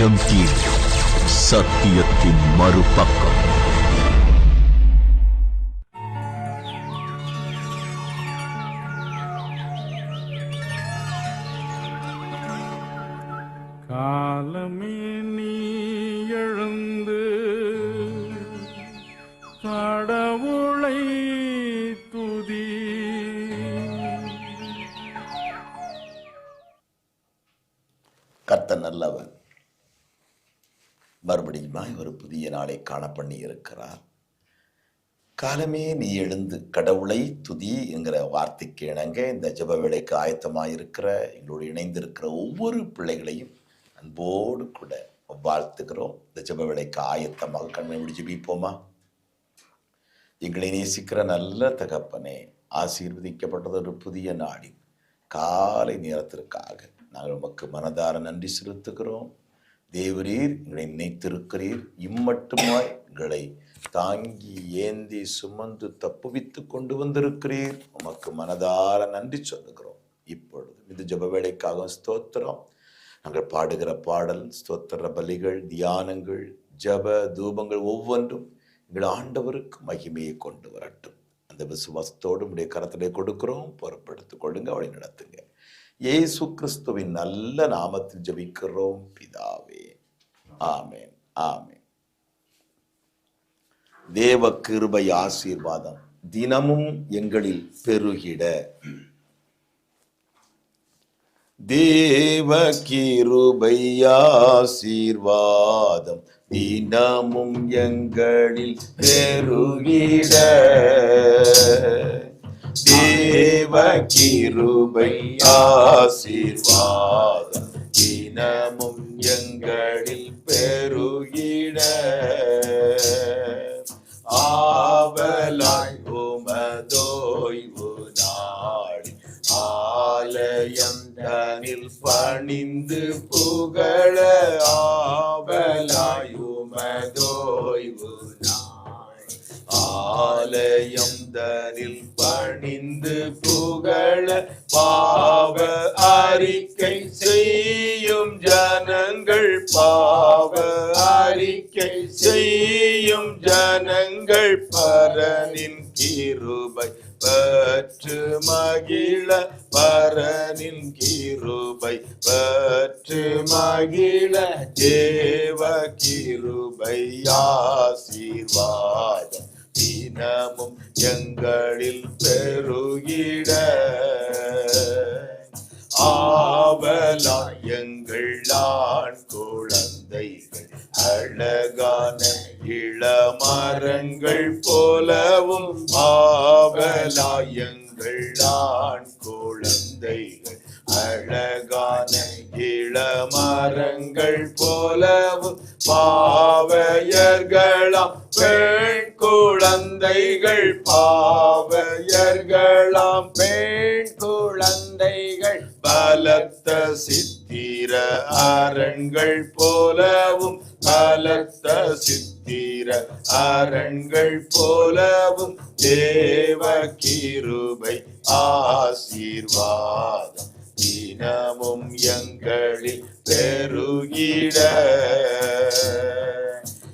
GeM சத்தியத்தின் மறுபக்கம் நாளை காண பண்ணி இருக்கிறார். காலமே நீ எழுந்து கடவுளை துதி என்கிற வார்த்தைக்கு இணங்க இந்த ஜப வேலைக்கு ஆயத்தமாயிருக்கிற எங்களோடு இணைந்திருக்கிற ஒவ்வொரு பிள்ளைகளையும் அன்போடு கூட வாழ்த்துகிறோம். இந்த ஜப வேலைக்கு ஆயத்தமாக கண்மை முடிச்சு ஜெபிப்போமா? எங்களை நேசிக்கிற நல்ல தகப்பனே ஆசீர்வதிக்கப்பட்டது ஒரு புதிய நாடி காலை நேரத்திற்காக நாங்கள் உமக்கு மனதார நன்றி செலுத்துகிறோம். தேவரீர் எங்களை நினைத்திருக்கிறீர். இம்மட்டுமாய் எங்களை தாங்கி ஏந்தி சுமந்து தப்புவித்து கொண்டு வந்திருக்கிறீர். உமக்கு மனதார நன்றி சொல்லுகிறோம். இப்பொழுது இந்த ஜெப வேலைக்காக ஸ்தோத்திரம். நாங்கள் பாடுகிற பாடல் ஸ்தோத்திர பலிகள் தியானங்கள் ஜெப தூபங்கள் ஒவ்வொன்றும் எங்கள் ஆண்டவருக்கு மகிமையை கொண்டு வரட்டும். அந்த விசுவாசத்தோடு உடைய கரத்திலே கொடுக்கிறோம். பொறுப்படுத்திக் கொள்ளுங்க அவளை நடத்துங்க இயேசு கிறிஸ்துவின் நல்ல நாமத்தில் ஜபிக்கிறோம் பிதாவே. ஆமேன் ஆமேன். தேவ கிருபை ஆசீர்வாதம் தினமும் எங்களில் பெருகிட. தேவ கிருபை ஆசீர்வாதம் தினமும் எங்களில் பெருகிட. தேவ கிருபை ஆசீர்வாத தினமும் எங்களில் பெருகிட. ஆவலாய் உமதோய்வு நாடி ஆலயம் தனில் பணிந்து புகழ. ஆவலாய் உமதோய்வு ஆலயம் தனில் பணிந்து புகழ பாவ அறிக்கை செய்யும் ஜனங்கள் பாவ அறிக்கை செய்யும் ஜனங்கள் பரனின் கிருபை பற்று மகிழ பரனின் கிருபை பற்று மகிழ தேவ கிருபை ஆசீர்வாதம். தினமும் எங்களில் பெருகிட. ஆவலா எங்கள் ஆண் குழந்தைகள் அழகான இளமரங்கள் போலவும் ஆவலா எங்கள் ஆண் குழந்தைகள் அழகான இளமரங்கள் போலவும் பாவையர்களாம் பெண் குழந்தைகள் பாவையர்களாம் பெண் குழந்தைகள் பலத்த சித்திர அரண்கள் போலவும் பலத்த சித்திர அரண்கள் போலவும் தேவ கிருபை ஆசீர்வாதம் தினமும் எங்களில் பெருகிட.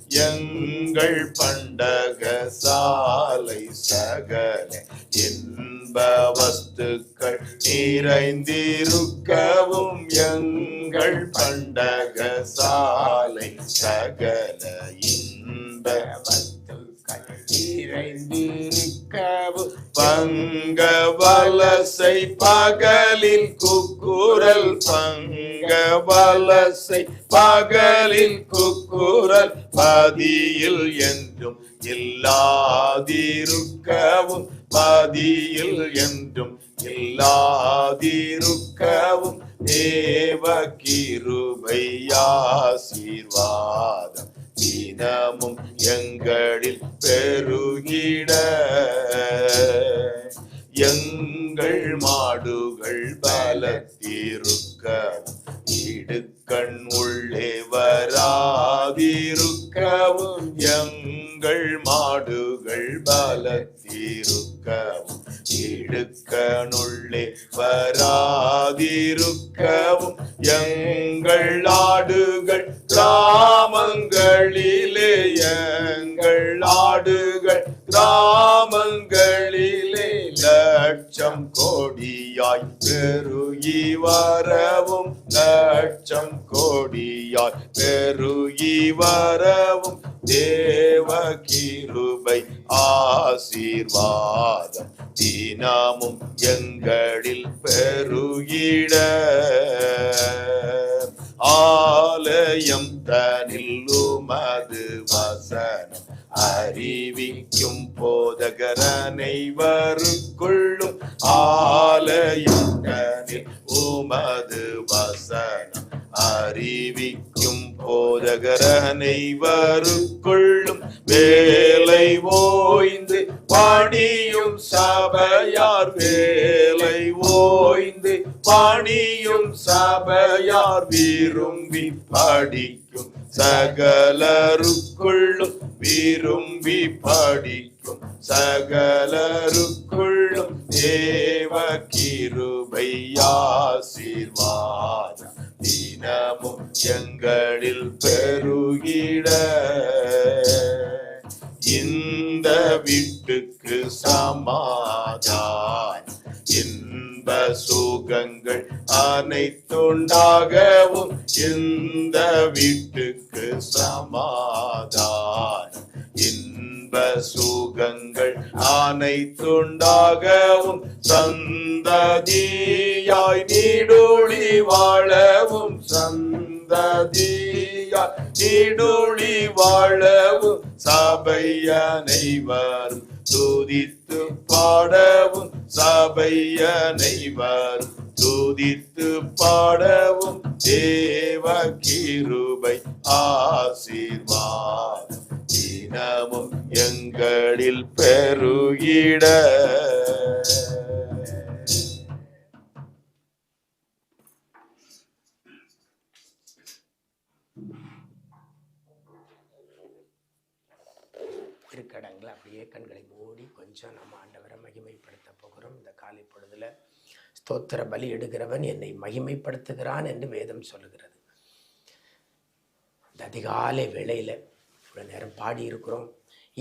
எங்கள் பண்டக சாலை சகல இன்ப வஸ்துக்கள் நிறைந்திருக்கவும். எங்கள் பண்டக சாலை சகல இன்ப வஸ்து நிறைந்திருக்கவும் பங்க வலசை பகலில் குக்குரல் பங்க வலசை பகலில் குக்குரல் பதியில் என்றும் இல்லாதிருக்கவும் பதியில் என்றும் இல்லாதிருக்கவும் தேவ கிருபையாசீர்வாதம் பெருகிட ஆலயம் தனில் உமது வசனம் அறிவிக்கும் போதகரனை வருக்குள்ளும். ஆலயம் தனில் உமது வசனம் அறிவிக்கும் போதகரனை வருக்குள்ளும். வேலை ஓய்ந்து பாடியும் சபையார் வேலை ஓய்ந்து பாடியும் சபையார் விரும்பி படிக்கும். சகலருக்குள்ளும் விரும்பி படிக்கும். சகலருக்குள்ளும் தேவ கிருபை தினமும் எங்களில் பெருகிட. இந்த வீட்டுக்கு சமாதானம். இன்ப சுகங்கள் அனைத்துண்டாகவும் இந்த வீட்டுக்கு சமாதானம். இன்ப சுகங்கள் அனைத்துண்டாகவும் சந்ததியாய் நீடொழி வாழவும் சந்த சந்ததியார் நீடொளி வாழவும் சபை அனைவரும் துதித்து பாடவும் சபை அனைவரும் துதித்து பாடவும் தேவ கிருபை ஆசீர்வாதம் தினமும் எங்களில் பெருகிட கடங்களை அப்படியே கண்களை மூடி கொஞ்சம் நம்ம ஆண்டவரை மகிமைப்படுத்த போகிறோம். இந்த காலை பொழுதில் ஸ்தோத்திர பலி எடுக்கிறவன் என்னை மகிமைப்படுத்துகிறான் என்று வேதம் சொல்லுகிறது. இந்த அதிகாலை வேளையில் இவ்வளோ நேரம் பாடி இருக்கிறோம்.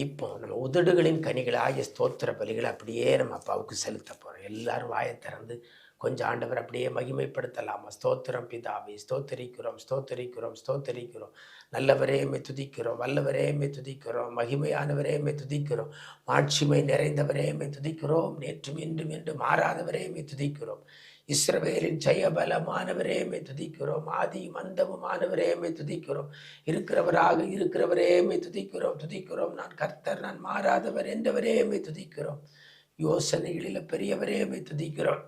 இப்போ நம்ம உதடுகளின் கனிகளாகிய ஸ்தோத்திர பலிகளை அப்படியே நம்ம அப்பாவுக்கு செலுத்த போகிறோம் எல்லாரும் வாயை திறந்து கொஞ்சம் ஆண்டவர் அப்படியே மகிமைப்படுத்தலாமா? ஸ்தோத்திரம் பிதாவே ஸ்தோத்தரிக்கிறோம் ஸ்தோத்தரிக்கிறோம் ஸ்தோத்தரிக்கிறோம். நல்லவரையுமே துதிக்கிறோம் வல்லவரையுமே துதிக்கிறோம் மகிமையானவரையுமே துதிக்கிறோம் மாட்சிமை நிறைந்தவரையுமே துதிக்கிறோம் நேற்றும் இன்றும் என்று மாறாதவரையுமே துதிக்கிறோம். இஸ்ரவேலின் ஜெயபலமானவரையுமே துதிக்கிறோம் ஆதி மந்தமுமானவரையுமே துதிக்கிறோம். இருக்கிறவராக இருக்கிறவரையுமே துதிக்கிறோம் துதிக்கிறோம். நான் கர்த்தர் நான் மாறாதவர் என்றவரையுமே துதிக்கிறோம். யோசனைகளில் பெரியவரையுமே துதிக்கிறோம்.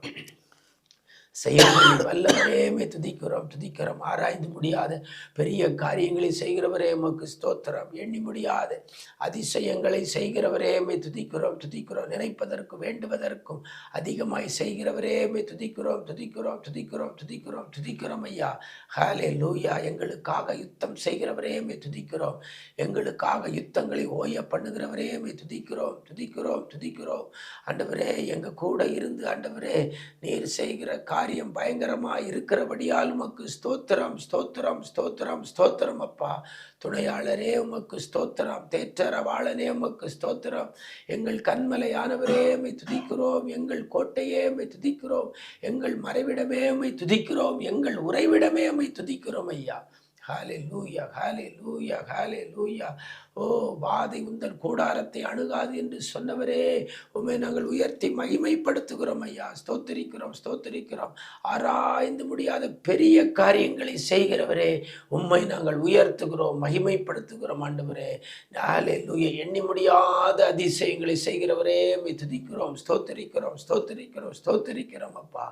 செயல்களில் வல்லவரே துதிக்கிறோம் துதிக்கிறோம் ஆராய்ந்து முடியாத. பெரிய காரியங்களை செய்கிறவரே எமக்கு ஸ்தோத்திரம். எண்ணி முடியாத. அதிசயங்களை செய்கிறவரேமே துதிக்கிறோம் துதிக்கிறோம். நினைப்பதற்கும் வேண்டுவதற்கும் அதிகமாய் செய்கிறவரேமே துதிக்கிறோம் துதிக்கிறோம் துதிக்கிறோம் துதிக்கிறோம் துதிக்கிறோம் ஐயா. ஹாலே லூயா எங்களுக்காக யுத்தம் செய்கிறவரேமே துதிக்கிறோம். எங்களுக்காக யுத்தங்களை ஓய பண்ணுகிறவரேமே துதிக்கிறோம் துதிக்கிறோம் துதிக்கிறோம். ஆண்டவரே எங்கள் கூட இருந்து ஆண்டவரே நீர் செய்கிற காரியம் பயங்கரமாக இருக்கிறபடியால் உமக்கு ஸ்தோத்திரம் ஸ்தோத்திரம் ஸ்தோத்திரம் ஸ்தோத்திரம் அப்பா. துணையாளரே உமக்கு ஸ்தோத்திரம். தேற்றரவாளனே உமக்கு ஸ்தோத்திரம். எங்கள் கண்மலையானவரே உமை துதிக்கிறோம். எங்கள் கோட்டையே உமை துதிக்கிறோம். எங்கள் மறைவிடமே உமை துதிக்கிறோம். எங்கள் உறைவிடமே உமை துதிக்கிறோம் ஐயா. ஹாலே லூயா ஹாலே லூயா ஹாலே லூயா ஓ வாதை உந்தன் கூடாரத்தை அணுகாது என்று சொன்னவரே உண்மை நாங்கள் உயர்த்தி மகிமைப்படுத்துகிறோம் ஐயா. ஸ்தோத்திரிக்கிறோம் ஸ்தோத்திரிக்கிறோம். ஆராய்ந்து முடியாத பெரிய காரியங்களை செய்கிறவரே உண்மை நாங்கள் உயர்த்துகிறோம் மகிமைப்படுத்துகிறோம் ஆண்டவரே. நாளே நுய எண்ணி முடியாத அதிசயங்களை செய்கிறவரே துதிக்கிறோம் ஸ்தோத்திரிக்கிறோம் ஸ்தோத்திரிக்கிறோம் ஸ்தோத்திரிக்கிறோம் அப்பா.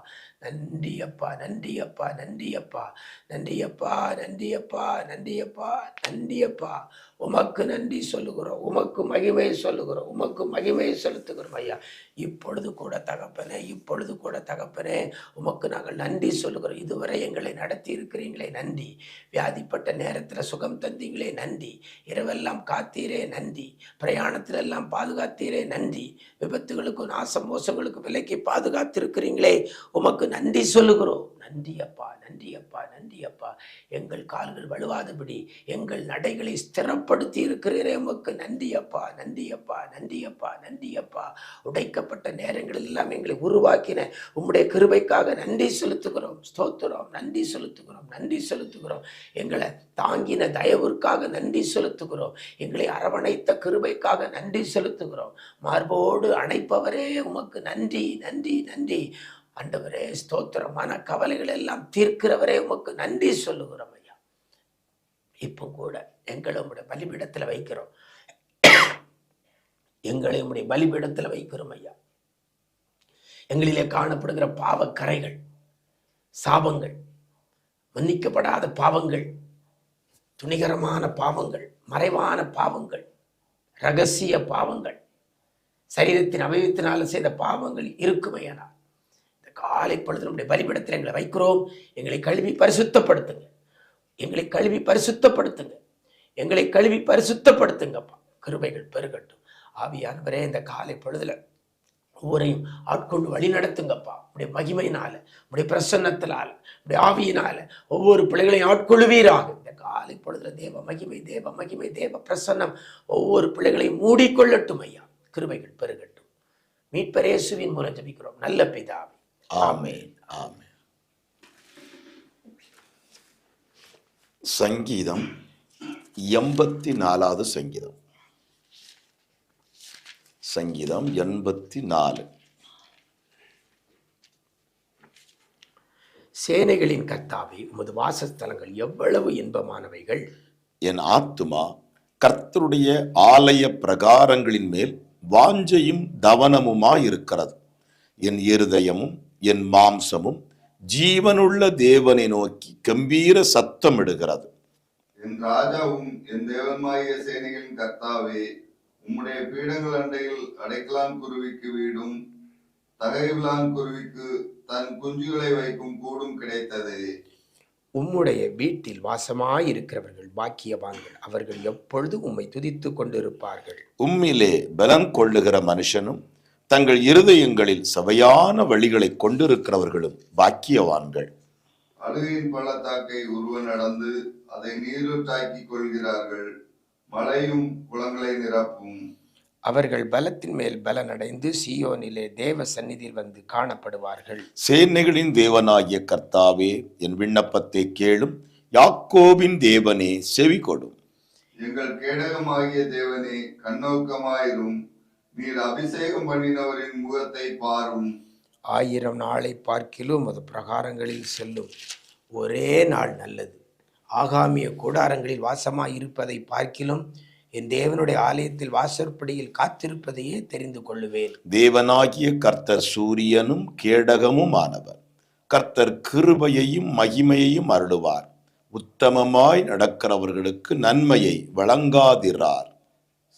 நன்றி அப்பா நன்றி அப்பா நன்றி அப்பா. நன்றி அப்பா நன்றி அப்பா நன்றி அப்பா நன்றி அப்பா. உமக்கு நன்றி சொல்லுகிறோம். உமக்கு மகிமை சொல்லுகிறோம். உமக்கு மகிமை செலுத்துகிறோம் ஐயா. இப்பொழுது கூட தகப்பனே இப்பொழுது கூட தகப்பனே உமக்கு நாங்கள் நன்றி சொல்லுகிறோம். இதுவரை எங்களை நடத்தி இருக்கிறீங்களே நன்றி. வியாதிப்பட்ட நேரத்தில் சுகம் தந்தீங்களே நன்றி. இரவெல்லாம் காத்தீரே நன்றி. பிரயாணத்தில் எல்லாம் பாதுகாத்தீரே நன்றி. விபத்துகளுக்கும் நாச மோசங்களுக்கும் விலைக்கு பாதுகாத்திருக்கிறீங்களே உமக்கு நன்றி சொல்லுகிறோம். நன்றி அப்பா நன்றி அப்பா நன்றி அப்பா. எங்கள் கால்கள் வலுவாதபடி எங்கள் நடைகளை ஸ்திரப்படுத்தி இருக்கிறீரே உமக்கு. நன்றி அப்பா நன்றி அப்பா நன்றி அப்பா நன்றி அப்பா. உடைக்கப்பட்ட நேரங்கள் எல்லாம் எங்களை உருவாக்கின. உம்முடைய கிருபைக்காக நன்றி செலுத்துகிறோம். ஸ்தோத்துறோம் நன்றி செலுத்துகிறோம். நன்றி செலுத்துகிறோம். எங்களை தாங்கின தயவிற்காக நன்றி செலுத்துகிறோம். எங்களை அரவணைத்த கிருபைக்காக நன்றி செலுத்துகிறோம். மார்போடு அணைப்பவரே உமக்கு நன்றி நன்றி நன்றி. ஆண்டவரே ஸ்தோத்திரமான கவலைகள் எல்லாம் தீர்க்கிறவரே உமக்கு நன்றி சொல்லுகிறோம் ஐயா. இப்போ கூட எங்களை உங்களுடைய பலிபீடத்தில் வைக்கிறோம். எங்களை உம்முடைய பலிபீடத்தில் வைக்கிறோம் ஐயா. எங்களிலே காணப்படுகிற பாவக்கரைகள் சாபங்கள் மன்னிக்கப்படாத பாவங்கள் துணிகரமான பாவங்கள் மறைவான பாவங்கள் ரகசிய பாவங்கள் சரீரத்தின் அவயத்தினால செய்த பாவங்கள் இருக்குமையானால் இந்த காலை பொழுது நம்முடைய பலிபிடத்தில் எங்களை வைக்கிறோம். எங்களை கழுவி பரிசுத்தப்படுத்துங்க. எங்களை கழுவி பரிசுத்தப்படுத்துங்க. எங்களை கழுவி பரிசுத்தப்படுத்துங்கப்பா. கிருபைகள் பெருகட்டும். ஆவியானவரே இந்த காலை பொழுதுல ஒவ்வொரையும் ஆட்கொண்டு வழி நடத்துங்கப்பா. உடைய மகிமையினால உடைய பிரசன்னத்தினால் உடைய ஆவியினால ஒவ்வொரு பிள்ளைகளையும் ஆட்கொள்வீராக இந்த காலை பொழுதுல தேவ மகிமை தேவ மகிமை தேவ பிரசன்னம் ஒவ்வொரு பிள்ளைகளையும் மூடிக்கொள்ளட்டும் ஐயா. கிருபைகள் பெருகட்டும். மீட்பரேசுவின் மூலம் ஜபிக்கிறோம். நல்ல பிதாவே. ஆமேன் ஆமேன். சங்கீதம் எண்பத்தி நாலாவது சங்கீதம். சங்கீதம் எண்பத்தி நாலு சேனைகளின் கர்த்தாவே உமது வாசஸ்தலங்கள் எவ்வளவு இன்பமானவைகள். என் ஆத்துமா கர்த்தருடைய ஆலய பிரகாரங்களின் மேல் வாஞ்சையும் தவனமுமாயிருக்கிறது. என் இருதயமும் என் மாம்சமும் ஜீவனுள்ள தேவனை நோக்கி கம்பீர சத்தமிடுகிறது. என் ராஜாவும் என் தேவன்மாகிய சேனைகளின் கர்த்தாவே உம்முடைய பீடங்கள் அண்டையில் அடைக்கலான் குருவிக்கு வீடும் தகைவிலான் குருவிக்கு தன் குஞ்சுகளை வைக்கும் கூடும் கிடைத்தது. உம்முடைய வீட்டில் வாசமாயிருக்கிறவர்கள் பாக்கியவான்கள் அவர்கள் எப்பொழுது உம்மை துதித்துக் கொண்டிருப்பார்கள்? உம்மிலே பலம் கொள்ளுகிற மனுஷனும் தங்கள் இருதயங்களில் சபையான வழிகளை கொண்டிருக்கிறவர்களும் பாக்கியவான்கள். அழுகையின் பள்ளத்தாக்கை உருவ நடந்து அதை நீரூற்றாக்கிக் கொள்கிறார்கள். மழையும் குளங்களை நிரப்பும். அவர்கள் பலத்தின் மேல் பலனடைந்து சீயோனிலே தேவ சந்நிதியில் வந்து காணப்படுவார்கள். சேனைகளின் தேவனாகிய கர்த்தாவே என் விண்ணப்பத்தை கேளும். யாக்கோபின் தேவனே செவி கொடும் எங்கள் கேடகமாகிய தேவனே கண்ணோக்கமாயிரும். நீர் அபிஷேகம் பண்ணினவரின் முகத்தை பாரும். ஆயிரம் நாளை பார்க்கிலும் அது பிரகாரங்களில் செல்லும். ஒரே நாள் நல்லது. ஆகாமிய கூடாரங்களில் வாசமாய் இருப்பதை பார்க்கிலும் என் தேவனுடைய ஆலயத்தில் வாசற்படியில் காத்திருப்பதையே தெரிந்து கொள்ளுவேன். தேவனாகிய கர்த்தர் சூரியனும் கேடகமும் ஆனவர் கர்த்தர் கிருபையையும் மகிமையையும் அருளுவார். உத்தமமாய் நடக்கிறவர்களுக்கு நன்மையை வழங்காதிரார்.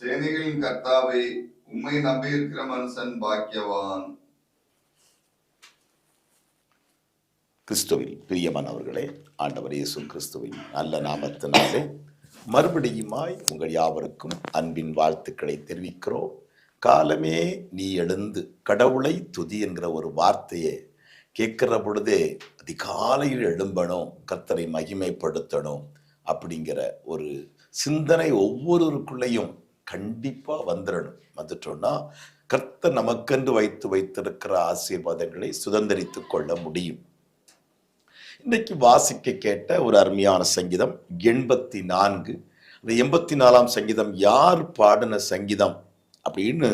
சேனைகளின் கர்த்தாவே உம்மை நம்பியிருக்கிற மனுஷன் பாக்கியவான். கிறிஸ்துவில் பிரியமானவர்களே ஆண்டவர் இயேசு கிறிஸ்துவின் நல்ல நாமத்தினாலே மறுபடியுமாய் உங்கள் யாவருக்கும் அன்பின் வாழ்த்துக்களை தெரிவிக்கிறோம். காலமே நீ எழுந்து கடவுளை துதி என்கிற ஒரு வார்த்தையை கேட்கிற பொழுதே அதிகாலையில் எழும்பணும் கர்த்தரை மகிமைப்படுத்தணும் அப்படிங்கிற ஒரு சிந்தனை ஒவ்வொருவருக்குள்ளேயும் கண்டிப்பாக வந்துடணும் வந்துட்டோன்னா கர்த்தர் நமக்கென்று வைத்து வைத்திருக்கிற ஆசீர்வாதங்களை சுதந்திரித்து கொள்ள முடியும். இன்னைக்கு வாசிக்க கேட்ட ஒரு அருமையான சங்கீதம் எண்பத்தி நான்கு அந்த எண்பத்தி நாலாம் சங்கீதம் யார் பாடின சங்கீதம் அப்படின்னு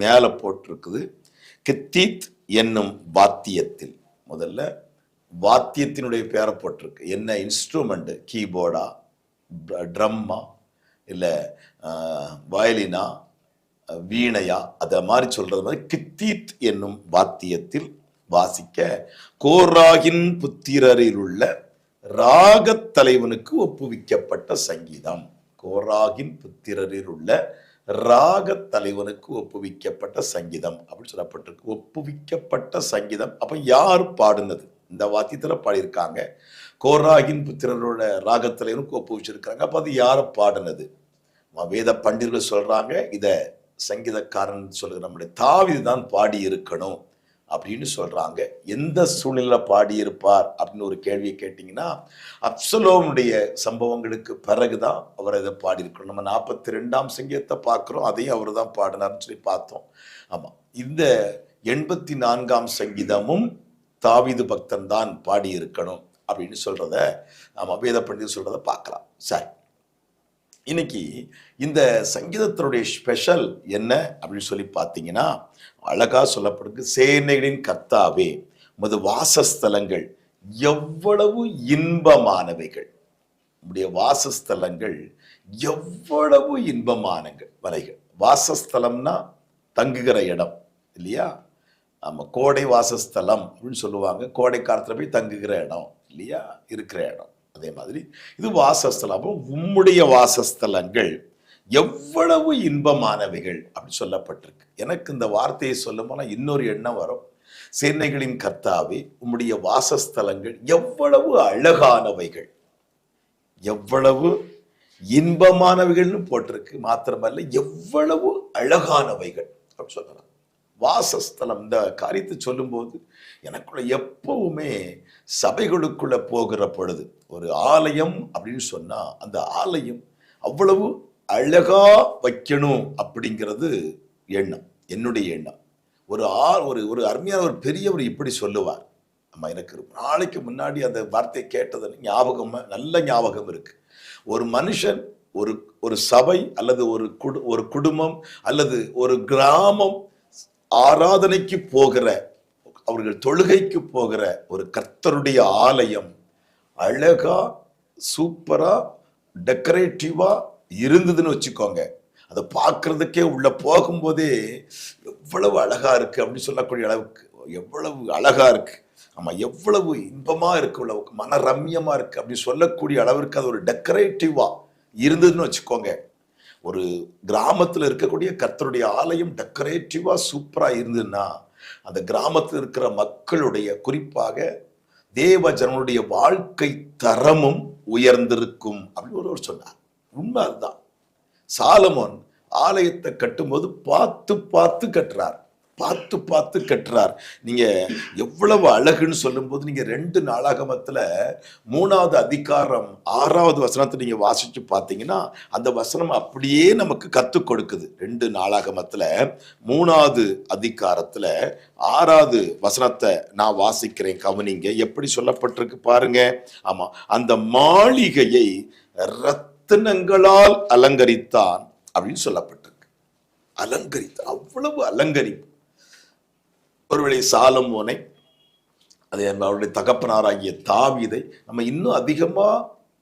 மேலே போட்டிருக்குது. கித்தீத் என்னும் வாத்தியத்தில். முதல்ல வாத்தியத்தினுடைய பேரை போட்டிருக்கு. என்ன இன்ஸ்ட்ருமெண்ட்டு கீபோர்டா ட்ரம்மா இல்லை வயலினா வீணையா? அதை மாதிரி சொல்கிறது மாதிரி கித்தீத் என்னும் வாத்தியத்தில் வாசிக்க. கோராகின் புத்திரரில் உள்ள ராகத் தலைவனுக்கு ஒப்புவிக்கப்பட்ட சங்கீதம். கோராகின் புத்திரரில் உள்ள ராகத் தலைவனுக்கு ஒப்புவிக்கப்பட்ட சங்கீதம். அப்படின்னு சொல்லப்பட்டிருக்கு. ஒப்புவிக்கப்பட்ட சங்கீதம். அப்ப யார் பாடினது? இந்த வாத்தியத்துல பாடியிருக்காங்க. கோராகின் புத்திரரோட ராகத் தலைவனுக்கு ஒப்புவிச்சிருக்காங்க அப்ப அது யாரை பாடினது? வேத பண்டிதர்கள் சொல்றாங்க இத சங்கீதக்காரன் சொல்லுகிற நம்முடைய தாவீது தான் பாடி இருக்கணும் அப்படின்னு சொல்கிறாங்க எந்த சூழ்நிலை பாடியிருப்பார் அப்படின்னு ஒரு கேள்வியை கேட்டிங்கன்னா அப்சலோமுடைய சம்பவங்களுக்கு பிறகு தான் அவர் இதை பாடியிருக்கணும் நம்ம நாற்பத்தி ரெண்டாம் சங்கீதத்தை பார்க்குறோம் அதையும் அவர் தான் பாடினார்னு சொல்லி பார்த்தோம். ஆமாம் இந்த எண்பத்தி நான்காம் சங்கீதமும் தாவிது பக்தன் தான் பாடியிருக்கணும் அப்படின்னு சொல்கிறத ஆமாம் வேத பண்டிதர் சொல்கிறத பார்க்கலாம். சரி. இன்னைக்கு இந்த சங்கீதத்தினுடைய ஸ்பெஷல் என்ன அப்படின்னு சொல்லி பார்த்தீங்கன்னா அழகாக சொல்லப்படுது சேனைகளின் கத்தாவே உமது வாசஸ்தலங்கள் எவ்வளவு இன்பமானவைகள். உடைய வாசஸ்தலங்கள் எவ்வளவு இன்பமானங்கள் வலைகள். வாசஸ்தலம்னா தங்குகிற இடம் இல்லையா? ஆமாம் கோடை வாசஸ்தலம் அப்படின்னு சொல்லுவாங்க. கோடை காலத்தில் போய் தங்குகிற இடம் இல்லையா? இருக்கிற இடம் அதே மாதிரி இது வாசஸ்தலம். அப்போ உம்முடைய வாசஸ்தலங்கள் எவ்வளவு இன்பமானவைகள் அப்படி சொல்லப்பட்டிருக்கு. எனக்கு இந்த வார்த்தையை சொல்லும்போது இன்னொரு எண்ணம் வரும். சேனைகளின் கர்த்தாவே உம்முடைய வாசஸ்தலங்கள் எவ்வளவு அழகானவைகள். எவ்வளவு இன்பமானவைகள்னு போட்டிருக்கு. மாத்திரமல்ல எவ்வளவு அழகானவைகள். அப்படி சொல்லலாம். வாசஸ்தலம் இந்த காரியத்தை சொல்லும்போது எனக்குள்ள எப்பவுமே சபைகளுக்குள்ள போகிற பொழுது ஒரு ஆலயம் அப்படின்னு சொன்னா அந்த ஆலயம் அவ்வளவு அழகா வைக்கணும் அப்படிங்கிறது எண்ணம் என்னுடைய எண்ணம். ஒரு ஆ ஒரு ஒரு அருமையான ஒரு பெரியவர் இப்படி சொல்லுவார். நம்ம எனக்கு நாளைக்கு முன்னாடி அந்த வார்த்தை கேட்டது ஞாபகம் நல்ல ஞாபகம் இருக்கு. ஒரு மனுஷன் ஒரு ஒரு சபை அல்லது ஒரு குடு ஒரு குடும்பம் அல்லது ஒரு கிராமம் ஆராதனைக்கு போகிற அவர்கள் தொழுகைக்கு போகிற ஒரு கர்த்தருடைய ஆலயம் அழகா சூப்பரா டெக்கரேட்டிவா இருந்ததுன்னு வச்சுக்கோங்க. அதை பார்க்கறதுக்கே உள்ள போகும்போதே எவ்வளவு அழகா இருக்கு அப்படின்னு சொல்லக்கூடிய அளவுக்கு எவ்வளவு அழகா இருக்கு. ஆமா எவ்வளவு இன்பமா இருக்கு அளவுக்கு மன ரம்யமா இருக்கு அப்படி சொல்லக்கூடிய அளவிற்கு அது ஒரு டெக்கரேட்டிவா இருந்ததுன்னு வச்சுக்கோங்க. ஒரு கிராமத்தில் இருக்கக்கூடிய கர்த்தருடைய ஆலயம் டெக்கரேட்டிவாக சூப்பராக இருந்ததுன்னா அந்த கிராமத்தில் இருக்கிற மக்களுடைய குறிப்பாக தேவ ஜனங்களுடைய வாழ்க்கை தரமும் உயர்ந்திருக்கும் அப்படின்னு ஒருவர் சொன்னார். உண்மை அதுதான். சாலமோன் ஆலயத்தை கட்டும்போது பார்த்து பார்த்து கட்டுறார். பார்த்து பார்த்து கட்டுறார். நீங்கள் எவ்வளவு அழகுன்னு சொல்லும்போது நீங்கள் ரெண்டு நாளாகமத்தில் மூணாவது அதிகாரம் ஆறாவது வசனத்தை நீங்கள் வாசித்து பார்த்தீங்கன்னா அந்த வசனம் அப்படியே நமக்கு கற்றுக் கொடுக்குது. ரெண்டு நாளாகமத்தில் மூணாவது அதிகாரத்தில் ஆறாவது வசனத்தை நான் வாசிக்கிறேன். கவனிங்க. எப்படி சொல்லப்பட்டிருக்கு பாருங்க. ஆமாம் அந்த மாளிகையை ரத்தினங்களால் அலங்கரித்தான் அப்படின்னு சொல்லப்பட்டிருக்கு. அலங்கரித்தான் அவ்வளவு அலங்கரிப்பு. ஒருவேளை சாலமோனை அதே அவருடைய தகப்பனாராகிய தாவீதை நம்ம இன்னும் அதிகமா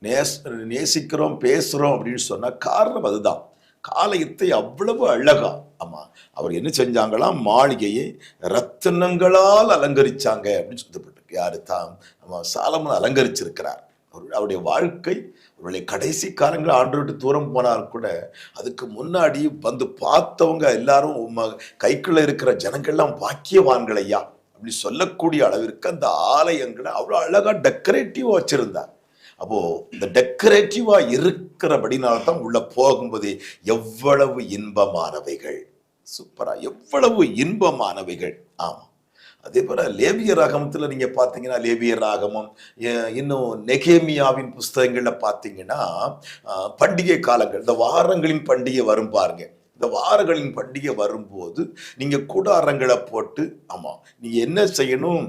நேச நேசிக்கிறோம் பேசுறோம் அப்படின்னு சொன்னால் காரணம் அதுதான். காலயத்தை அவ்வளவு அழகா ஆமா அவர் என்ன செஞ்சாங்களாம் மாளிகையை ரத்தினங்களால் அலங்கரிச்சாங்க அப்படின்னு சொல்லப்பட்டிருக்கு. யாரு தான் நம்ம சாலமன் அலங்கரிச்சிருக்கிறார். அவர் அவருடைய வாழ்க்கை அவருடைய கடைசி காலங்கள் ஆண்டு விட்டு தூரம் போனார் கூட அதுக்கு முன்னாடி வந்து பார்த்தவங்க எல்லாரும் உம்ம கைக்குள்ள இருக்கிற ஜனங்கள்லாம் பாக்கியவான்கள் ஐயா அப்படி சொல்லக்கூடிய அளவிற்கு அந்த ஆலயங்களை அவ்வளோ அழகா டெக்கரேட்டிவா வச்சிருந்தார். அப்போ இந்த டெக்கரேட்டிவா இருக்கிறபடினால தான் உள்ள போகும்போது எவ்வளவு இன்பமானவைகள். சூப்பரா. எவ்வளவு இன்பமானவைகள். ஆமா. அதே போல லேபிய ராகமத்தில் நீங்க பார்த்தீங்கன்னா லேபிய ராகமம் இன்னும் நெகேமியாவின் புஸ்தகங்களில் பார்த்தீங்கன்னா பண்டிகை காலங்கள் இந்த வாரங்களின் பண்டிகை வரும் பாருங்க. இந்த வாரங்களின் பண்டிகை வரும்போது நீங்க கூடாரங்களை போட்டு ஆமாம் நீங்க என்ன செய்யணும்?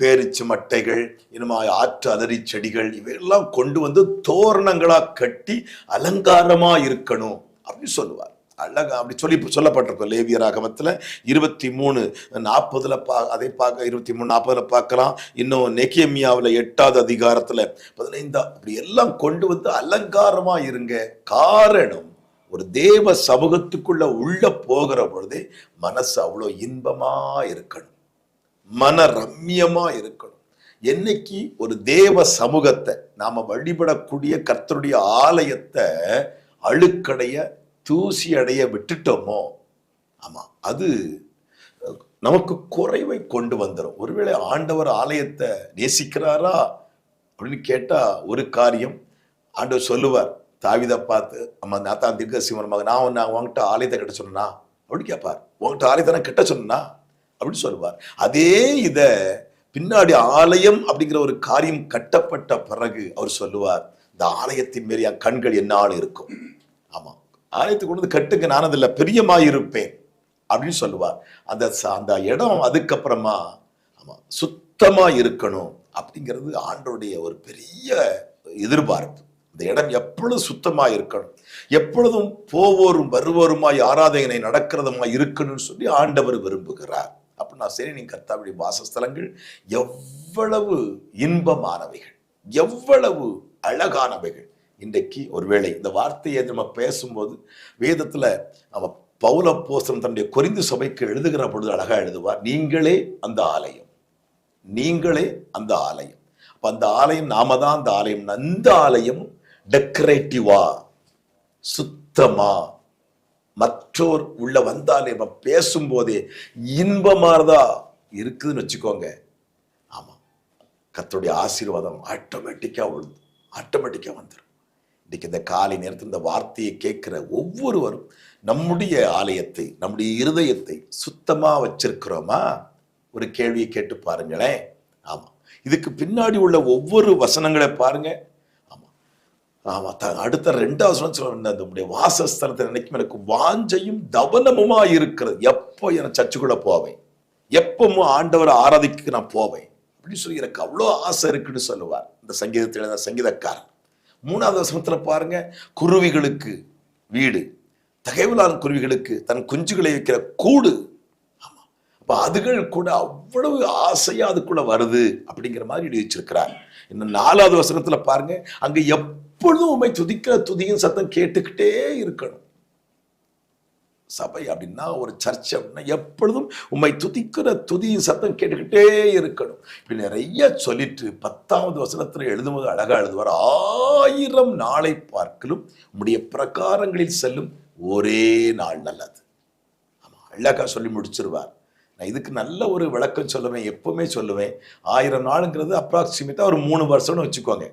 பேரிச்சு மட்டைகள் இனிமே ஆற்று அலரி செடிகள் இவையெல்லாம் கொண்டு வந்து தோரணங்களாக கட்டி அலங்காரமாக இருக்கணும் அப்படின்னு சொல்லுவார். அழகா அப்படி சொல்லி சொல்லப்பட்டிருக்கும் லேவிய ராகமத்துல. இருபத்தி மூணு நாற்பதில் பா அதை பார்க்க இருபத்தி மூணு நாற்பதில் பார்க்கலாம். இன்னும் நெக்கியமியாவில் எட்டாவது அதிகாரத்தில் பதினைந்தா அப்படி எல்லாம் கொண்டு வந்து அலங்காரமாக இருங்க. காரணம் ஒரு தேவ சமூகத்துக்குள்ள உள்ள போகிற பொழுதே மனசு அவ்வளோ இன்பமாக இருக்கணும். மன ரம்யமாக இருக்கணும். என்னைக்கு ஒரு தேவ சமூகத்தை நாம் வழிபடக்கூடிய கர்த்தருடைய ஆலயத்தை அழுக்கடைய தூசி அடைய விட்டுட்டோமோ? ஆமாம் அது நமக்கு குறைவை கொண்டு வந்துடும் ஒருவேளை ஆண்டவர் ஆலயத்தை நேசிக்கிறாரா அப்படின்னு கேட்டால் ஒரு காரியம். ஆண்டவர் சொல்லுவார் தாவிதை பார்த்து நம்ம நாத்தான் தீர்க்க சிவனமாக நான் ஒன்று உங்ககிட்ட ஆலயத்தை கட்ட சொன்னா அப்படி கேட்பார். உங்ககிட்ட ஆலயத்தை நான் கட்ட சொன்னா அப்படின்னு சொல்லுவார். அதே இதை பின்னாடி ஆலயம் அப்படிங்கிற ஒரு காரியம் கட்டப்பட்ட பிறகு அவர் சொல்லுவார் இந்த ஆலயத்தின் மேல் என் கண்கள் என்னால் இருக்கும். ஆமாம் ஆலயத்தை கொண்டு வந்து கட்டுங்க நான் அதில் பிரியமாயிருப்பேன் அப்படின்னு சொல்லுவார். அந்த அந்த இடம் அதுக்கப்புறமா ஆமாம் சுத்தமாக இருக்கணும் அப்படிங்கிறது ஆண்டோடைய ஒரு பெரிய எதிர்பார்ப்பு. இந்த இடம் எப்பொழுதும் சுத்தமாக இருக்கணும் எப்பொழுதும் போவோரும் வருவோருமாய் ஆராதனை நடக்கிறதுமா இருக்கணும்னு சொல்லி ஆண்டவர் விரும்புகிறார். அப்ப நான் சரி நீங்கள் கர்த்தாவுடைய வாசஸ்தலங்கள் எவ்வளவு இன்பமானவைகள் எவ்வளவு அழகானவைகள். இன்றைக்கு ஒருவேளை இந்த வார்த்தையை நம்ம பேசும்போது வேதத்தில் நம்ம பௌல போஸ்தம் தன்னுடைய கொரிந்து சபைக்கு எழுதுகிற பொழுது அழகாக எழுதுவார் நீங்களே அந்த ஆலயம் நீங்களே அந்த ஆலயம். அப்போ அந்த ஆலயம் நாம தான் அந்த ஆலயம் அந்த ஆலயம் டெக்கரேட்டிவா சுத்தமா. மற்றோர் உள்ள வந்தாலே நம்ம பேசும்போதே இன்பமானதா இருக்குதுன்னு வச்சுக்கோங்க. ஆமாம் கத்தோடைய ஆசீர்வாதம் ஆட்டோமேட்டிக்காக உழுது ஆட்டோமேட்டிக்காக வந்துடும் இன்னைக்கு இந்த காலை நேரத்தில் இந்த வார்த்தையை கேட்குற ஒவ்வொருவரும் நம்முடைய ஆலயத்தை நம்முடைய இருதயத்தை சுத்தமாக வச்சிருக்கிறோமா? ஒரு கேள்வியை கேட்டு பாருங்களேன். ஆமாம் இதுக்கு பின்னாடி உள்ள ஒவ்வொரு வசனங்களை பாருங்க. ஆமாம் ஆமாம் த- அடுத்த ரெண்டாவது வசனம் நம்முடைய வாசஸ்தலத்தை நினைக்கும் எனக்கு வாஞ்சையும் தவனமுமா இருக்கிறது. எப்போ என சர்ச்சுக்குள்ளே போவேன்? எப்பவும் ஆண்டவரை ஆராதிக்கு நான் போவேன்? அப்படின்னு சொல்லி எனக்கு அவ்வளோ ஆசை இருக்குன்னு சொல்லுவார். இந்த சங்கீதத்தில் சங்கீதக்காரன் மூணாவது வசனத்தில் பாருங்க குருவிகளுக்கு வீடு. தகைவலான் குருவிகளுக்கு தன் குஞ்சுகளை வைக்கிற கூடு. ஆமாம் அப்போ அதுகள் கூட அவ்வளவு ஆசையாக அதுக்குள்ள வருது அப்படிங்கிற மாதிரி எழுதி வச்சிருக்கிறார். இன்னும் நாலாவது வசனத்தில் பாருங்க அங்கே எப்பொழுதும் உண்மை துதிக்கிற துதியின் சத்தம் கேட்டுக்கிட்டே இருக்கணும். சபை அப்படின்னா ஒரு சர்ச் அப்படின்னா எப்பொழுதும் உண்மை துதிக்கிற துதியின் சத்தம் கேட்டுக்கிட்டே இருக்கணும். இப்போ நிறைய சொல்லிட்டு பத்தாவது வசனத்தில் எழுதும்போது அழகாக எழுதுவார் ஆயிரம் நாளை பார்க்கலும் உம்முடைய பிரகாரங்களில் செல்லும் ஒரே நாள் நல்லது. ஆமாம் அழகா சொல்லி முடிச்சிருவார். நான் இதுக்கு நல்ல ஒரு விளக்கம் சொல்லுவேன் எப்பவுமே சொல்லுவேன். ஆயிரம் நாளுங்கிறது அப்ராக்சிமேட்டாக ஒரு மூணு வருஷம்னு வச்சுக்கோங்க.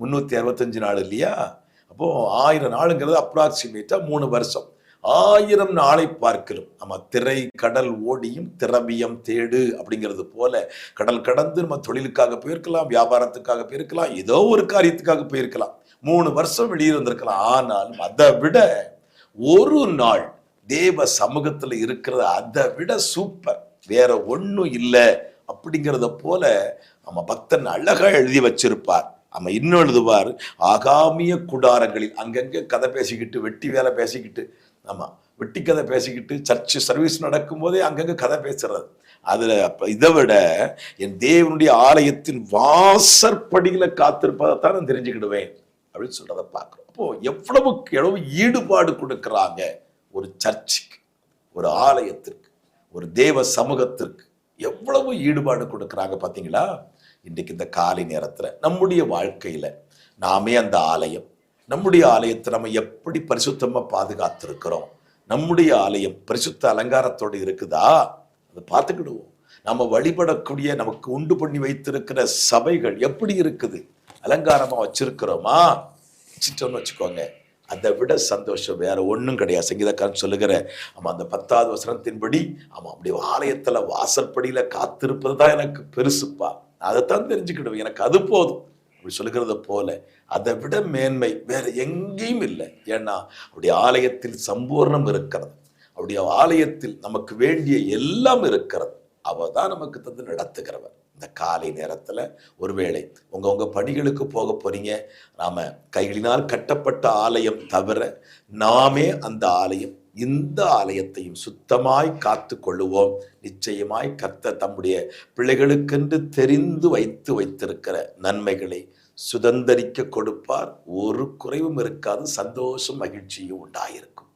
முந்நூற்றி அறுபத்தஞ்சு நாள் இல்லையா? அப்போது ஆயிரம் நாளுங்கிறது அப்ராக்சிமேட்டாக மூணு வருஷம். ஆயிரம் நாளை பார்க்கிறோம். நம்ம திரை கடல் ஓடியும் திரவியம் தேடு அப்படிங்கிறது போல கடல் கடந்து நம்ம தொழிலுக்காக போயிருக்கலாம் வியாபாரத்துக்காக போயிருக்கலாம் ஏதோ ஒரு காரியத்துக்காக போயிருக்கலாம். மூணு வருஷம் வெளியிருந்திருக்கலாம் ஆனாலும் அதை விட ஒரு நாள் தேவ சமூகத்தில் இருக்கிறது அதை விட சூப்பர் வேற ஒன்றும் இல்லை அப்படிங்கிறத போல நம்ம பக்தன் அழகாக எழுதி வச்சிருப்பார். நம்ம இன்னும் எழுதுவார் ஆகாமிய குடாரங்களில் அங்கங்கே கதை பேசிக்கிட்டு வெட்டி வேலை பேசிக்கிட்டு ஆமாம் வெட்டி கதை பேசிக்கிட்டு சர்ச்சு சர்வீஸ் நடக்கும்போதே அங்கங்கே கதை பேசுறது. அதில் அப்போ இதை விட என் தேவனுடைய ஆலயத்தின் வாசற்படியில் காத்திருப்பதைத்தான் நான் தெரிஞ்சுக்கிடுவேன் அப்படின்னு சொல்கிறத பார்க்குறோம். அப்போ எவ்வளவுக்கு எவ்வளவு ஈடுபாடு கொடுக்குறாங்க ஒரு சர்ச்சுக்கு ஒரு ஆலயத்திற்கு ஒரு தேவ சமூகத்திற்கு எவ்வளவு ஈடுபாடு கொடுக்குறாங்க பார்த்தீங்களா? இன்றைக்கு இந்த காலை நேரத்தில் நம்முடைய வாழ்க்கையில் நாமே அந்த ஆலயம் நம்முடைய ஆலயத்தை நம்ம எப்படி பரிசுத்தமாக பாதுகாத்திருக்கிறோம்? நம்முடைய ஆலயம் பரிசுத்த அலங்காரத்தோடு இருக்குதா? அதை பார்த்துக்கிடுவோம். நம்ம வழிபடக்கூடிய நமக்கு உண்டு பண்ணி வைத்திருக்கிற சபைகள் எப்படி இருக்குது? அலங்காரமாக வச்சிருக்கிறோமா? வச்சுட்டோம்னு வச்சுக்கோங்க. அதை விட சந்தோஷம் வேற ஒன்றும் கிடையாது. சங்கீதக்காரன் சொல்லுகிற ஆமாம் அந்த பத்தாவது வசனத்தின்படி ஆமாம் அப்படி ஆலயத்தில் வாசற்படியில காத்திருப்பது தான் எனக்கு பெருசுப்பா. அதைத்தான் தெரிஞ்சுக்கிடுவேன். எனக்கு அது போதும். அப்படி சொல்லுகிறத போல அதை விட மேன்மை வேற எங்கேயும் இல்லை. ஏன்னா அவருடைய ஆலயத்தில் சம்பூர்ணம் இருக்கிறது. அவருடைய ஆலயத்தில் நமக்கு வேண்டிய எல்லாம் இருக்கிறது. அவ தான் நமக்கு தந்து நடத்துகிறவர். இந்த காலை நேரத்தில் ஒருவேளை உங்கள் உங்கள் பணிகளுக்கு போக போறீங்க. நாம் கைகளினால் கட்டப்பட்ட ஆலயம் தவிர நாமே அந்த ஆலயம் இந்த ஆலயத்தையும் சுத்தமாய் காத்து கொள்ளுவோம். நிச்சயமாய் கத்த தம்முடைய பிள்ளைகளுக்கென்று தெரிந்து வைத்து வைத்திருக்கிற நன்மைகளை சுதந்தரிக்க கொடுப்பார். ஒரு குறைவும் இருக்காது சந்தோஷம் மகிழ்ச்சியும் உண்டாயிருக்கும்.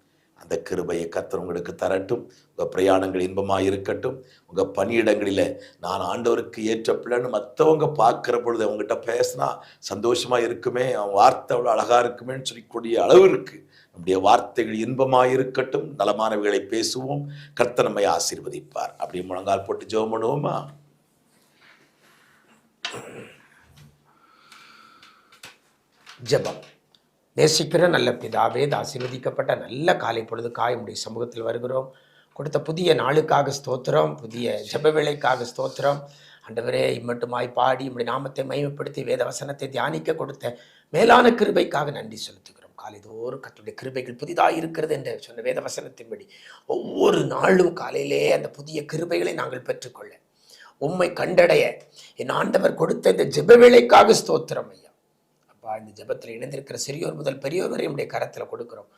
அந்த கிருபையை கத்தர் உங்களுக்கு தரட்டும். உங்கள் பிரயாணங்கள் இன்பமாக இருக்கட்டும் உங்கள் பணியிடங்களில் நான் ஆண்டவருக்கு ஏற்ற பிள்ளைன்னு மற்றவங்க பார்க்குற பொழுது அவங்ககிட்ட பேசினா சந்தோஷமாக இருக்குமே அவன் வார்த்தை அவ்வளோ அழகாக இருக்குமேன்னு சொல்லக்கூடிய இருக்குது நம்முடைய வார்த்தைகள் இன்பமாக இருக்கட்டும் நலமானவைகளை பேசுவோம். கர்த்தர் நம்மை ஆசீர்வதிப்பார். அப்படி முழங்கால் போட்டு ஜெபம் பண்ணுவோமா? ஜெபம். நேசிக்கிற நல்ல பிதாவே ஆசீர்வதிக்கப்பட்ட நல்ல காலை பொழுதுக்காய் உடைய சமூகத்தில் வருகிறோம். கொடுத்த புதிய நாளுக்காக ஸ்தோத்திரம் புதிய ஜப வேலைக்காக ஸ்தோத்திரம். அண்டவரே இம்மட்டுமாய் பாடி உம்முடைய நாமத்தை மயமப்படுத்தி வேத வசனத்தை தியானிக்க கொடுத்த மேலான கிருபைக்காக நன்றி செலுத்துகிறோம். காலைதோறும் கர்த்தருடைய கிருபைகள் புதிதாக இருக்கிறது என்று சொன்ன வேத வசனத்தின்படி ஒவ்வொரு நாளும் காலையிலே அந்த புதிய கிருபைகளை நாங்கள் பெற்றுக்கொள்ள உம்மை கண்டடைய. என் ஆண்டவர் கொடுத்த இந்த ஜெப வேலைக்காக ஸ்தோத்திரம் ஐயா. அப்பா இந்த ஜெபத்தில் இணைந்திருக்கிற சிறியோர் முதல் பெரியோர் வரை உடைய கரத்தில் கொடுக்கிறோம்.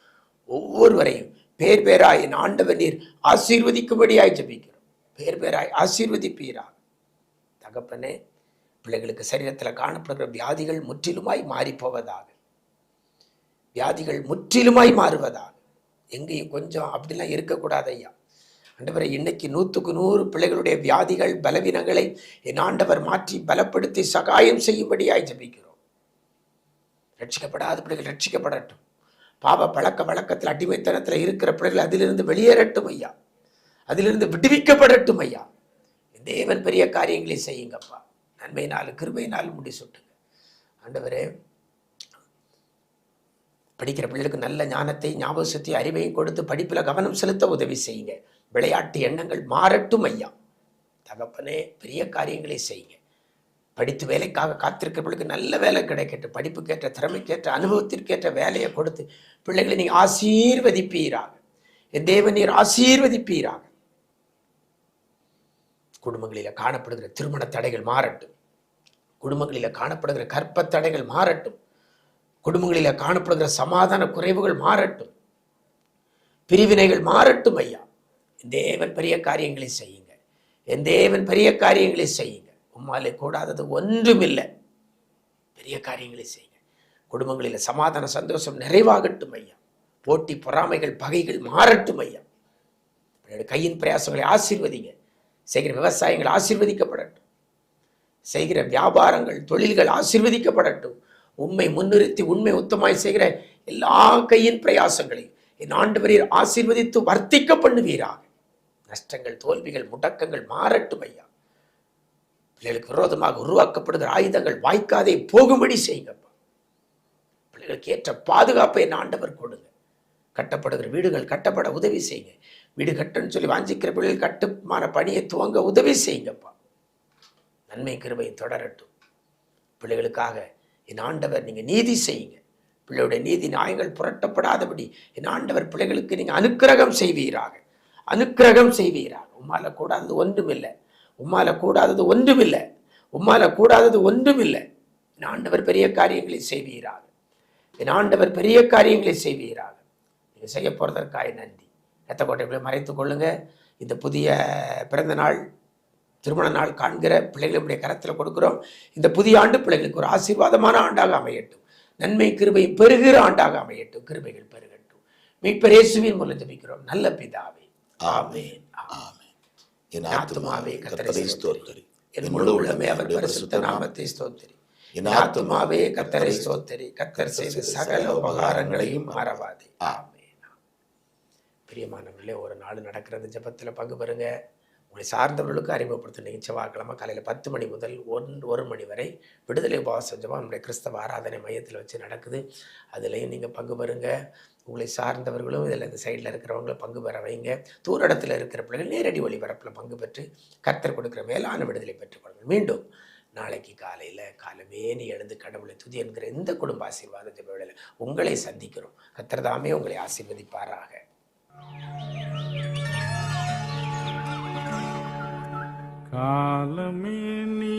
ஒவ்வொருவரையும் பேர் பேராய் என் ஆண்டவர் நீர் ஆசீர்வதிக்கும்படியாய் ஜெபிக்கிறோம். பேர் பேராய் ஆசீர்வதிப்பீரா தகப்பனே பிள்ளைகளுக்கு சரீரத்தில் காணப்படுகிற வியாதிகள் முற்றிலுமாய் மாறிப்போவதாக. வியாதிகள் முற்றிலுமாய் மாறுவதாக. எங்கேயும் கொஞ்சம் அப்படிலாம் இருக்கக்கூடாது ஐயா. ஆண்டவரை இன்னைக்கு நூற்றுக்கு நூறு பிள்ளைகளுடைய வியாதிகள் பலவீனங்களை என் ஆண்டவர் மாற்றி பலப்படுத்தி சகாயம் செய்யும்படியாய் ஜபிக்கிறோம். ரட்சிக்கப்படாத பிள்ளைகள் ரட்சிக்கப்படட்டும். பாவ பழக்க வழக்கத்தில் அடிமைத்தனத்தில் இருக்கிற பிள்ளைகள் அதிலிருந்து வெளியேறட்டும் ஐயா. அதிலிருந்து விடுவிக்கப்படட்டும் ஐயா. தேவன் பெரிய காரியங்களை செய்யுங்கப்பா. நன்மையினால் நாள் முடி சுட்டுங்க. ஆண்டவரே படிக்கிற பிள்ளைகளுக்கு நல்ல ஞானத்தை ஞாபக சக்தி அறிவையும் கொடுத்து படிப்பில் கவனம் செலுத்த உதவி செய்யுங்க. விளையாட்டு எண்ணங்கள் மாறட்டும் ஐயா. தகப்பனே பெரிய காரியங்களை செய்யுங்க. படித்து வேலைக்காக காத்திருக்கிறவர்களுக்கு நல்ல வேலை கிடைக்கட்டும். படிப்புக்கேற்ற திறமைக்கேற்ற அனுபவத்திற்கேற்ற வேலையை கொடுத்து பிள்ளைகளை நீ ஆசீர்வதிப்பீராக. என் தேவன் நீர் ஆசீர்வதிப்பீராக. குடும்பங்களில் காணப்படுகிற திருமண தடைகள் மாறட்டும். குடும்பங்களில் காணப்படுகிற கற்ப தடைகள் மாறட்டும். குடும்பங்களில் காணப்படுகிற சமாதான குறைவுகள் மாறட்டும். பிரிவினைகள் மாறட்டும் ஐயா. என் தேவன் பெரிய காரியங்களை செய்யுங்க. என் தேவன் பெரிய காரியங்களை செய்யுங்க. உம்மாலே கூடாதது ஒன்றுமில்லை. பெரிய காரியங்களை செய்யுங்க குடும்பங்களில் சமாதான சந்தோஷம் நிறைவாகட்டும் ஐயா. போட்டி பொறாமைகள் பகைகள் மாறட்டும் ஐயா. கையின் பிரயாசங்களை ஆசீர்வதிங்க. செய்கிற விவசாயங்கள் ஆசீர்வதிக்கப்படட்டும். செய்கிற வியாபாரங்கள் தொழில்கள் ஆசீர்வதிக்கப்படட்டும். உண்மை முன்னிறுத்தி உண்மை உத்தமாய் செய்கிற எல்லா கையின் பிரயாசங்களையும் என் ஆண்டவரீர் ஆசீர்வதித்து வர்த்திக்க பண்ணுவீராக. நஷ்டங்கள் தோல்விகள் முடக்கங்கள் மாறட்டும் ஐயா. பிள்ளைகளுக்கு விரோதமாக உருவாக்கப்படுகிற ஆயுதங்கள் வாய்க்காதே போகும்படி செய்யுங்கப்பா. பிள்ளைகளுக்கு ஏற்ற பாதுகாப்பை என் ஆண்டவர் கொடுங்க. கட்டப்படுகிற வீடுகள் கட்டப்பட உதவி செய்யுங்க. வீடு கட்டுன்னு சொல்லி வாஞ்சிக்கிற பிள்ளைகள் கட்டுமான பணியை துவங்க உதவி செய்யுங்கப்பா. நன்மை கிருபை தொடரட்டும். பிள்ளைகளுக்காக என் ஆண்டவர் நீங்கள் நீதி செய்யுங்க. பிள்ளையுடைய நீதி நியாயங்கள் புரட்டப்படாதபடி என் ஆண்டவர் பிள்ளைகளுக்கு நீங்கள் அனுக்கிரகம் செய்வீராக. அனுக்கிரகம் செய்வீராக. உம்மால கூடாதது ஒன்றுமில்லை. உம்மால கூடாதது ஒன்றுமில்லை. உம்மால கூடாதது ஒன்றுமில்லை. என் ஆண்டவர் பெரிய காரியங்களை செய்வீராக. என் ஆண்டவர் பெரிய காரியங்களை செய்வீராக. நீங்கள் செய்ய போகிறதற்காக நன்றி. ரத்தக்கோட்டைகளை மறைத்துக் கொள்ளுங்க. இந்த புதிய பிறந்த நாள் திருமண நாள் காண்கிற பிள்ளைகளுடைய கரத்தில் கொடுக்கிறோம். இந்த புதிய ஆண்டு பிள்ளைகளுக்கு ஒரு ஆசீர்வாதமான ஆண்டாக அமையட்டும். நன்மை கிருபை பெருகிற ஆண்டாக அமையட்டும். கிருபைகள் பெருகட்டும். மீட்பரேசுவின் மூலம் ஜபிக்கிறோம். நல்ல பிதாவே. ஆமேன். ஆமென். என் ஆத்துமாவே கர்த்தரை கர்த்தரை ஸ்தோத்திரி. என் முழு உள்ளமே அவர் பரிசுத்த நாமத்தை ஸ்தோத்திரி. என் ஆத்துமாவே கர்த்தரை ஸ்தோத்திரி. கர்த்தர் செய்த சகல உபகாரங்களையும் மறவாதே. பிரியமானவர்களே ஒரு நாள் நடக்கிற அந்த ஜெபத்தில் பங்கு பெறுங்க. உங்களை சார்ந்தவர்களுக்கு அறிமுகப்படுத்த நீங்கள் செவ்வாய்க்கிழமை காலையில் பத்து மணி முதல் ஒன் ஒரு மணி வரை விடுதலை உபவாச ஜெபம். நம்முடைய கிறிஸ்தவ ஆராதனை மையத்தில் வச்சு நடக்குது. அதுலேயும் நீங்கள் பங்கு பெறுங்க. உங்களை சார்ந்தவர்களும் இதில் இந்த சைடில் இருக்கிறவங்களும் பங்கு பெற வைங்க. தூர இடத்துல இருக்கிற பிள்ளைகள் நேரடி ஒளிபரப்பில் பங்கு பெற்று கர்த்தர் கொடுக்குற மேலான விடுதலை பெற்றுக்கொள்ளுங்கள். மீண்டும் நாளைக்கு காலையில் காலமே நீ எழுந்து கடவுளை துதி என்கிற இந்த குடும்ப ஆசீர்வாத ஜெப உங்களை சந்திக்கிறோம். கர்த்தர் தாமே உங்களை ஆசீர்வதிப்பாராக. காலமே நீ